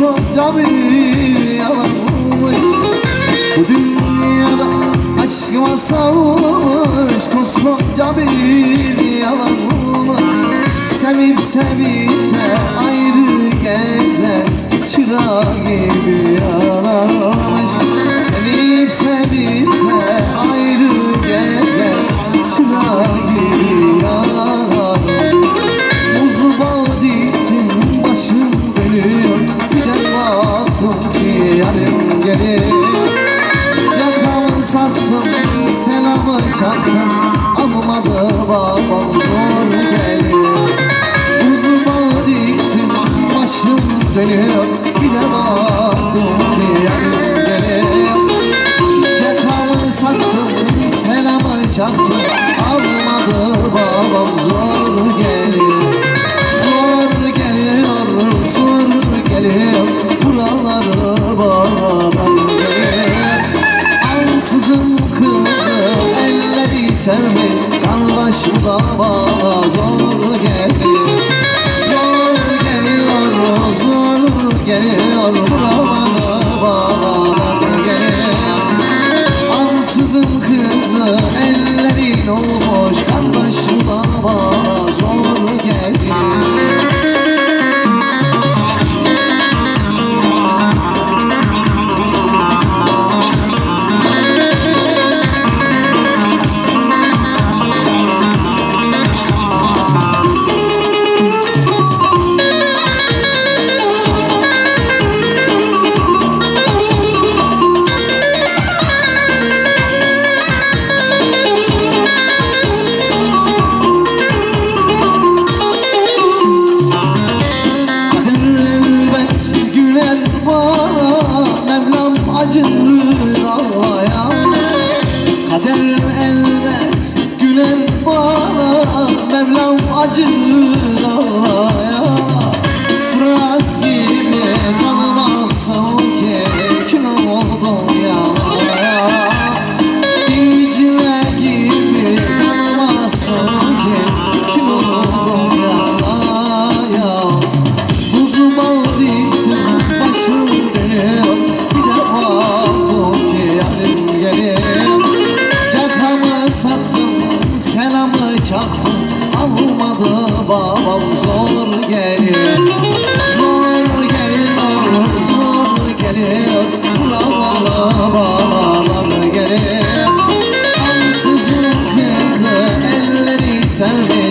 koskoca bir yalanmış Bu dünyada aşkıma salmış koskoca bir yalanmış Sevip sevip de ayrı gezen çıra gibi yanarmış Sevip sevip de ayrı gezen çıra çaktım Almadı babam zor gelir. Muzu bağ diktim başım dönüyor Bir de baktım ki yarın gelir Yakamı sattım selamı çaktım Almadı babam zor gelir. Zor geliyor zor geliyor Bana zor gelir Zor geliyor zor geliyor. Buraları bağlam gelir Ansızın kızı ellerin olmuş Mevlam ağlayan Fırat gibi kanıma savke Kül oldum ya Dicle gibi kanıma savke Kül oldum ya Buzuma diktim başım dönüyor. Bir de baktım ki yarın gelir. Yakamı sattım selamı çaktım Almadı babam zor gelir Zor geliyor zor geliyor. Buralara bağlar gelir Ansızın kızı elleri sevdi